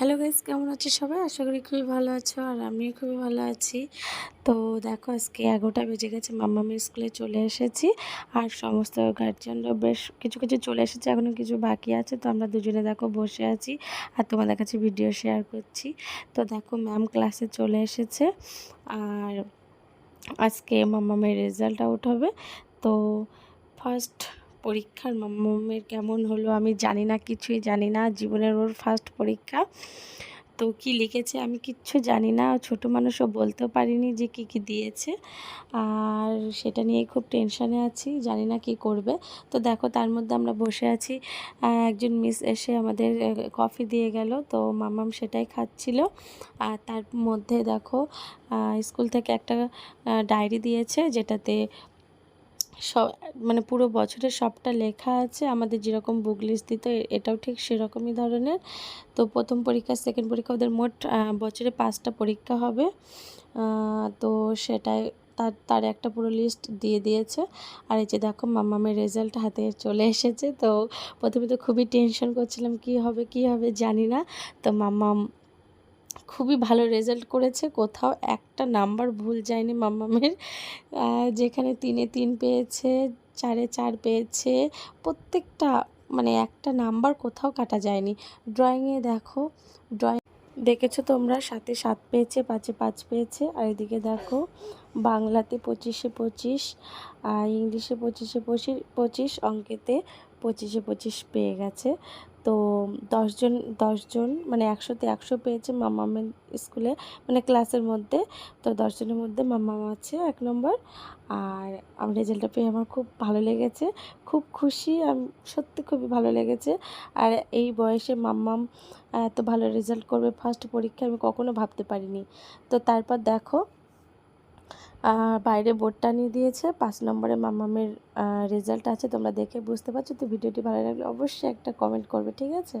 Hello guys কেমন আছো সবাই? আশা করি খুবই ভালো আছো আর আমিও খুবই ভালো আছি। তো দেখো আজকে এগারোটা বেজে গেছে মাম্মা মাম্মামের স্কুলে চলে এসেছি আর সমস্ত গার্জিয়ানরা বেশ কিছু কিছু চলে এসেছে, এখনও কিছু বাকি আছে। তো আমরা দুজনে দেখো বসে আছি আর তোমাদের কাছে ভিডিও শেয়ার করছি। তো দেখো ম্যাম ক্লাসে চলে এসেছে আর আজকে মাম্মামের রেজাল্ট আউট হবে। তো ফার্স্ট পরীক্ষার মাম্মামের কেমন হলো আমি জানি না, কিছুই জানি না। জীবনের ওর ফার্স্ট পরীক্ষা। তো কি লিখেছে আমি কিচ্ছু জানি না। ছোট মানুষও বলতেও পারিনি যে কি কি দিয়েছে। আর সেটা নিয়ে খুব টেনশানে আছি, জানি না কি করবে। তো দেখো, তার মধ্যে আমরা বসে আছি। একজন মিস এসে আমাদের কফি দিয়ে গেল। তো মামাম সেটাই খাচ্ছিল। আর তার মধ্যে দেখো স্কুল থেকে একটা ডায়েরি দিয়েছে যেটাতে সব মানে পুরো বছরের সবটা লেখা আছে, আমাদের যেরকম বুক লিস্ট দিত এটাও ঠিক সেরকমই ধরনের। তো প্রথম পরীক্ষা সেকেন্ড পরীক্ষা ওদের মোট বছরে পাঁচটা পরীক্ষা হবে। তো সেটাই তার তার একটা পুরো লিস্ট দিয়ে দিয়েছে। আর এই যে দেখো, মামামের রেজাল্ট হাতে চলে এসেছে। তো প্রথমে তো খুবই টেনশন করছিলাম, কি হবে কি হবে জানি না। তো মাম্মাম খুবই ভালো রেজাল্ট করেছে। কোথাও একটা নাম্বার ভুল যায়নি মাম্মামের যেখানে তিনে তিন পেয়েছে, চারে চার পেয়েছে, প্রত্যেকটা মানে একটা নাম্বার কোথাও কাটা যায়নি। ড্রয়িংয়ে দেখো ড্রয়িং দেখেছ তোমরা? সাথে সাত পেয়েছে, পাঁচে পাঁচ পেয়েছে। আর এদিকে দেখো, বাংলাতে পঁচিশে পঁচিশ, আর ইংলিশে পঁচিশে পঁচিশ পঁচিশ, অঙ্কেতে পঁচিশে পঁচিশ পেয়ে গেছে। তো দশজন দশজন মানে একশোতে একশো পেয়েছে মামামের স্কুলে মানে ক্লাসের মধ্যে। তো দশজনের মধ্যে মামাম আছে এক নম্বর। আর আমার রেজাল্টটা পেয়ে আমার খুব ভালো লেগেছে। খুব খুশি, আমি, সত্যি খুবই ভালো লেগেছে। আর এই বয়সে মাম্মাম এত ভালো রেজাল্ট করবে, ফার্স্ট পরীক্ষা আমি কখনো ভাবতে পারিনি। তো তারপর দেখো বাইরে বোর্ড টানিয়ে দিয়েছে। পাঁচ নম্বরে মামামের রেজাল্ট আছে, তোমরা দেখে বুঝতে পারছ। তো ভিডিওটি ভালো লাগলে অবশ্যই একটা কমেন্ট করবে, ঠিক আছে?